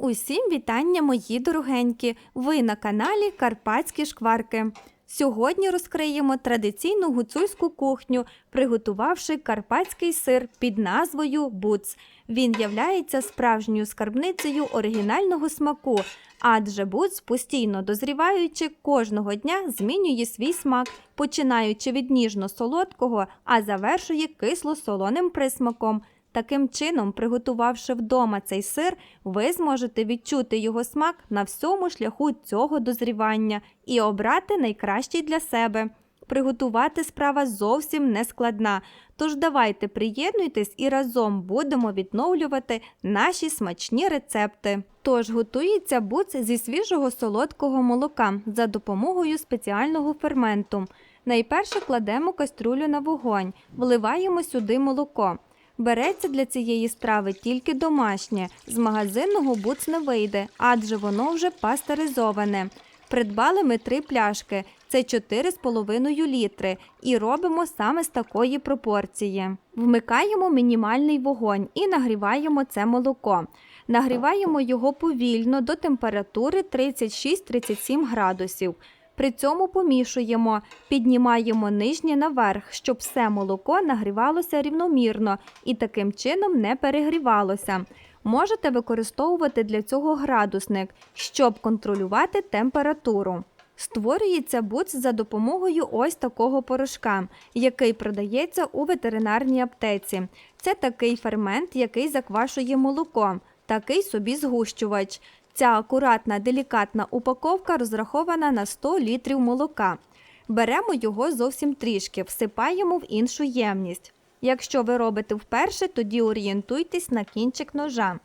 Усім вітання, мої дорогенькі! Ви на каналі Карпатські шкварки. Сьогодні розкриємо традиційну гуцульську кухню, приготувавши карпатський сир під назвою Буц. Він являється справжньою скарбницею оригінального смаку, адже буц, постійно дозріваючи, кожного дня змінює свій смак, починаючи від ніжно-солодкого, а завершує кисло-солоним присмаком. Таким чином, приготувавши вдома цей сир, ви зможете відчути його смак на всьому шляху цього дозрівання і обрати найкращий для себе. Приготувати справа зовсім не складна, тож давайте приєднуйтесь і разом будемо відновлювати наші смачні рецепти. Тож готується буц зі свіжого солодкого молока за допомогою спеціального ферменту. Найперше кладемо каструлю на вогонь, вливаємо сюди молоко. Береться для цієї страви тільки домашнє, з магазинного буц не вийде, адже воно вже пастеризоване. Придбали ми три пляшки, це 4,5 літри, і робимо саме з такої пропорції. Вмикаємо мінімальний вогонь і нагріваємо це молоко. Нагріваємо його повільно до температури 36-37 градусів. При цьому помішуємо, піднімаємо нижнє наверх, щоб все молоко нагрівалося рівномірно і таким чином не перегрівалося. Можете використовувати для цього градусник, щоб контролювати температуру. Створюється буц за допомогою ось такого порошка, який продається у ветеринарній аптеці. Це такий фермент, який заквашує молоко, такий собі згущувач. Ця акуратна, делікатна упаковка розрахована на 100 літрів молока. Беремо його зовсім трішки, всипаємо в іншу ємність. Якщо ви робите вперше, тоді орієнтуйтесь на кінчик ножа.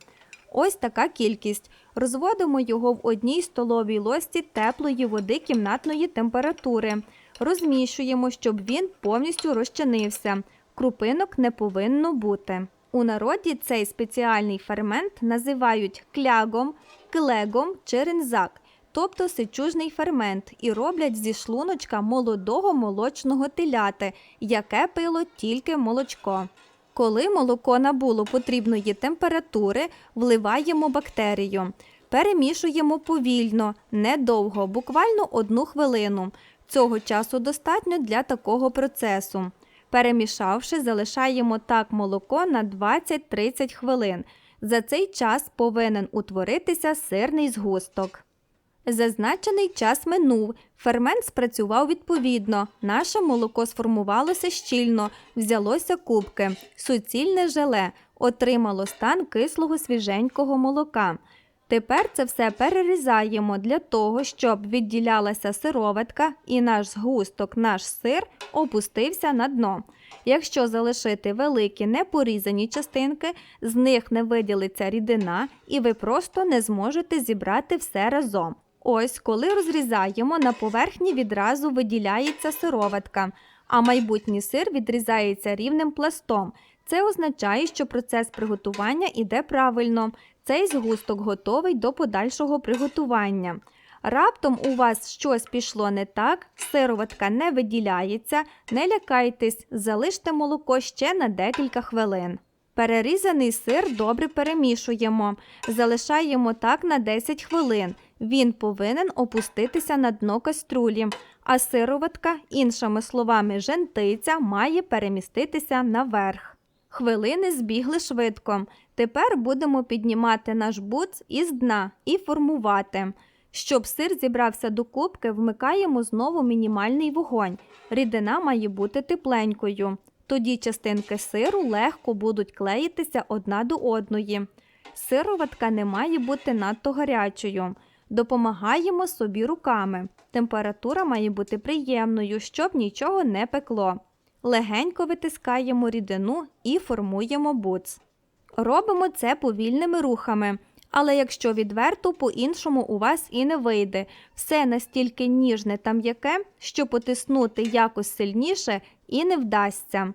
Ось така кількість. Розводимо його в одній столовій ложці теплої води кімнатної температури. Розмішуємо, щоб він повністю розчинився. Крупинок не повинно бути. У народі цей спеціальний фермент називають клягом, клегом чи ринзак, тобто сичужний фермент, і роблять зі шлуночка молодого молочного теляти, яке пило тільки молочко. Коли молоко набуло потрібної температури, вливаємо бактерію. Перемішуємо повільно, недовго, буквально одну хвилину. Цього часу достатньо для такого процесу. Перемішавши, залишаємо так молоко на 20-30 хвилин. За цей час повинен утворитися сирний згусток. Зазначений час минув, фермент спрацював відповідно, наше молоко сформувалося щільно, взялося кубки, суцільне желе, отримало стан кислого свіженького молока. Тепер це все перерізаємо для того, щоб відділялася сироватка і наш згусток, наш сир опустився на дно. Якщо залишити великі непорізані частинки, з них не виділиться рідина, і ви просто не зможете зібрати все разом. Ось, коли розрізаємо, на поверхні відразу виділяється сироватка, а майбутній сир відрізається рівним пластом. Це означає, що процес приготування іде правильно. Цей згусток готовий до подальшого приготування. Раптом у вас щось пішло не так, сироватка не виділяється, не лякайтесь, залиште молоко ще на декілька хвилин. Перерізаний сир добре перемішуємо, залишаємо так на 10 хвилин. Він повинен опуститися на дно каструлі, а сироватка, іншими словами, жентиця, має переміститися наверх. Хвилини збігли швидко. Тепер будемо піднімати наш буц із дна і формувати. Щоб сир зібрався до кубки, вмикаємо знову мінімальний вогонь. Рідина має бути тепленькою. Тоді частинки сиру легко будуть клеїтися одна до одної. Сироватка не має бути надто гарячою. Допомагаємо собі руками. Температура має бути приємною, щоб нічого не пекло. Легенько витискаємо рідину і формуємо буц. Робимо це повільними рухами. Але якщо відверто, по-іншому у вас і не вийде. Все настільки ніжне та м'яке, що потиснути якось сильніше і не вдасться.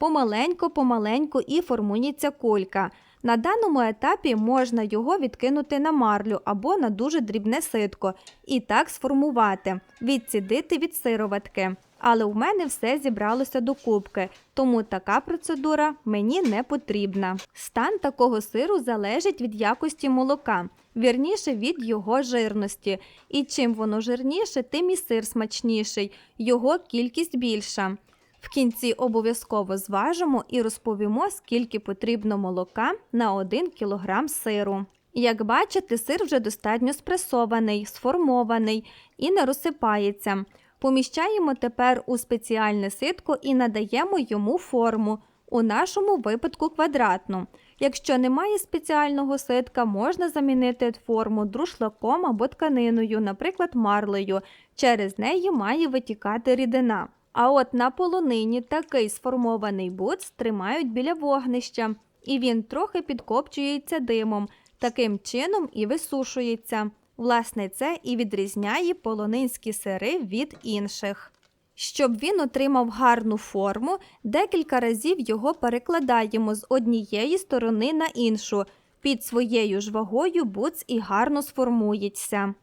Помаленько-помаленько і формується кулька. На даному етапі можна його відкинути на марлю або на дуже дрібне ситко і так сформувати, відцідити від сироватки. Але у мене все зібралося до кубки, тому така процедура мені не потрібна. Стан такого сиру залежить від якості молока, вірніше від його жирності. І чим воно жирніше, тим і сир смачніший, його кількість більша. В кінці обов'язково зважимо і розповімо, скільки потрібно молока на 1 кг сиру. Як бачите, сир вже достатньо спресований, сформований і не розсипається. Поміщаємо тепер у спеціальне ситко і надаємо йому форму, у нашому випадку квадратну. Якщо немає спеціального ситка, можна замінити форму друшлаком або тканиною, наприклад, марлею. Через неї має витікати рідина. А от на полонині такий сформований буц тримають біля вогнища, і він трохи підкопчується димом, таким чином і висушується. Власне, це і відрізняє полонинські сири від інших. Щоб він отримав гарну форму, декілька разів його перекладаємо з однієї сторони на іншу. Під своєю ж вагою буц і гарно сформується.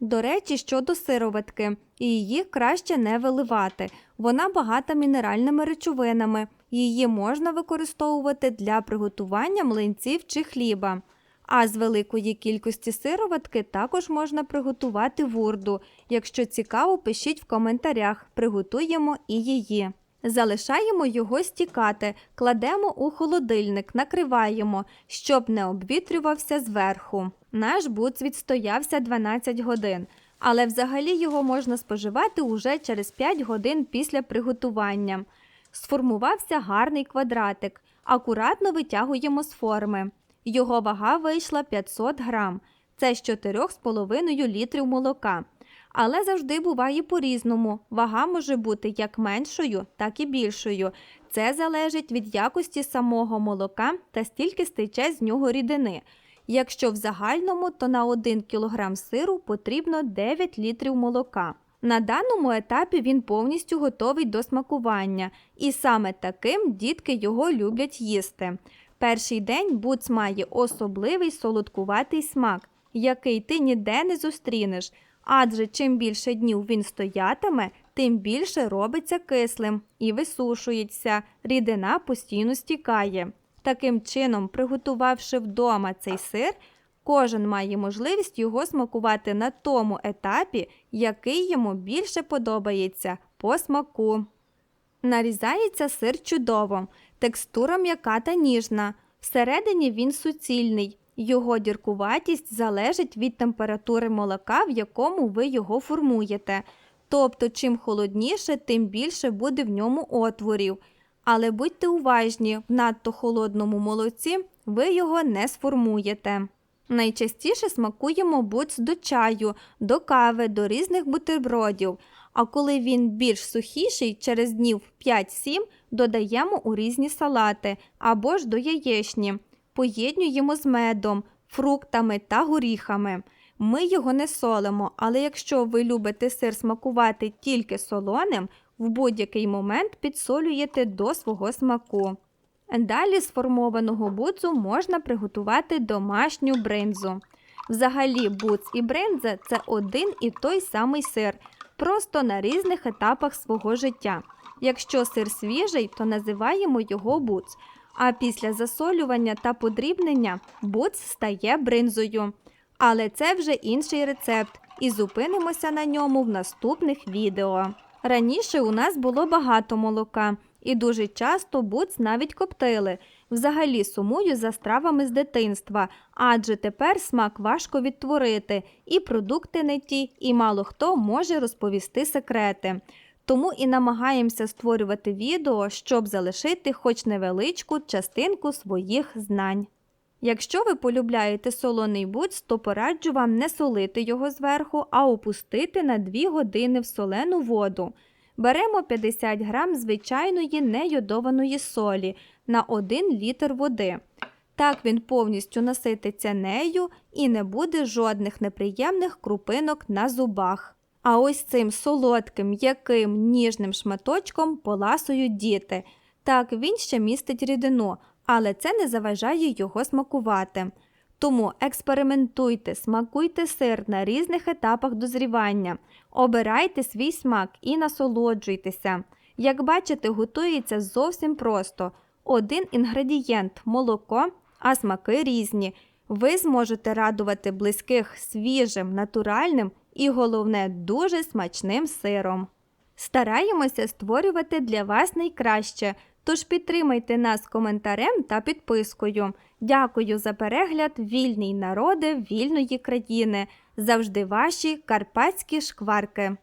До речі, щодо сироватки, її краще не виливати. Вона багата мінеральними речовинами. Її можна використовувати для приготування млинців чи хліба. А з великої кількості сироватки також можна приготувати вурду. Якщо цікаво, пишіть в коментарях, приготуємо і її. Залишаємо його стікати, кладемо у холодильник, накриваємо, щоб не обвітрювався зверху. Наш буц відстоявся 12 годин, але взагалі його можна споживати уже через 5 годин після приготування. Сформувався гарний квадратик. Акуратно витягуємо з форми. Його вага вийшла 500 грам. Це з 4,5 літрів молока. Але завжди буває по-різному. Вага може бути як меншою, так і більшою. Це залежить від якості самого молока та стільки стече з нього рідини. Якщо в загальному, то на 1 кг сиру потрібно 9 літрів молока. На даному етапі він повністю готовий до смакування, і саме таким дітки його люблять їсти. Перший день буц має особливий солодкуватий смак, який ти ніде не зустрінеш, адже чим більше днів він стоятиме, тим більше робиться кислим і висушується, рідина постійно стікає. Таким чином, приготувавши вдома цей сир, кожен має можливість його смакувати на тому етапі, який йому більше подобається по смаку. Нарізається сир чудово, текстура м'яка та ніжна. Всередині він суцільний. Його діркуватість залежить від температури молока, в якому ви його формуєте. Тобто, чим холодніше, тим більше буде в ньому отворів. Але будьте уважні, в надто холодному молоці ви його не сформуєте. Найчастіше смакуємо буц до чаю, до кави, до різних бутербродів. А коли він більш сухіший, через днів 5-7 додаємо у різні салати або ж до яєчні, поєднуємо з медом, фруктами та горіхами. Ми його не солимо, але якщо ви любите сир смакувати тільки солоним, в будь-який момент підсолюєте до свого смаку. Далі з формованого можна приготувати домашню бринзу. Взагалі, буц і бринза це один і той самий сир, просто на різних етапах свого життя. Якщо сир свіжий, то називаємо його буц, а після засолювання та подрібнення буц стає бринзою. Але це вже інший рецепт, і зупинимося на ньому в наступних відео. Раніше у нас було багато молока, і дуже часто буц навіть коптили. Взагалі сумую за стравами з дитинства, адже тепер смак важко відтворити, і продукти не ті, і мало хто може розповісти секрети. Тому і намагаємося створювати відео, щоб залишити хоч невеличку частинку своїх знань. Якщо ви полюбляєте солоний буц, то пораджу вам не солити його зверху, а опустити на 2 години в солену воду. Беремо 50 грам звичайної нейодованої солі на 1 літр води. Так він повністю насититься нею і не буде жодних неприємних крупинок на зубах. А ось цим солодким, м'яким, ніжним шматочком поласують діти. Так він ще містить рідину, але це не заважає його смакувати. Тому експериментуйте, смакуйте сир на різних етапах дозрівання, обирайте свій смак і насолоджуйтеся. Як бачите, готується зовсім просто. Один інгредієнт молоко, а смаки різні. Ви зможете радувати близьких свіжим, натуральним і головне дуже смачним сиром. Стараємося створювати для вас найкраще, тож підтримайте нас коментарем та підпискою. Дякую за перегляд, вільний народи вільної країни. Завжди ваші карпатські шкварки.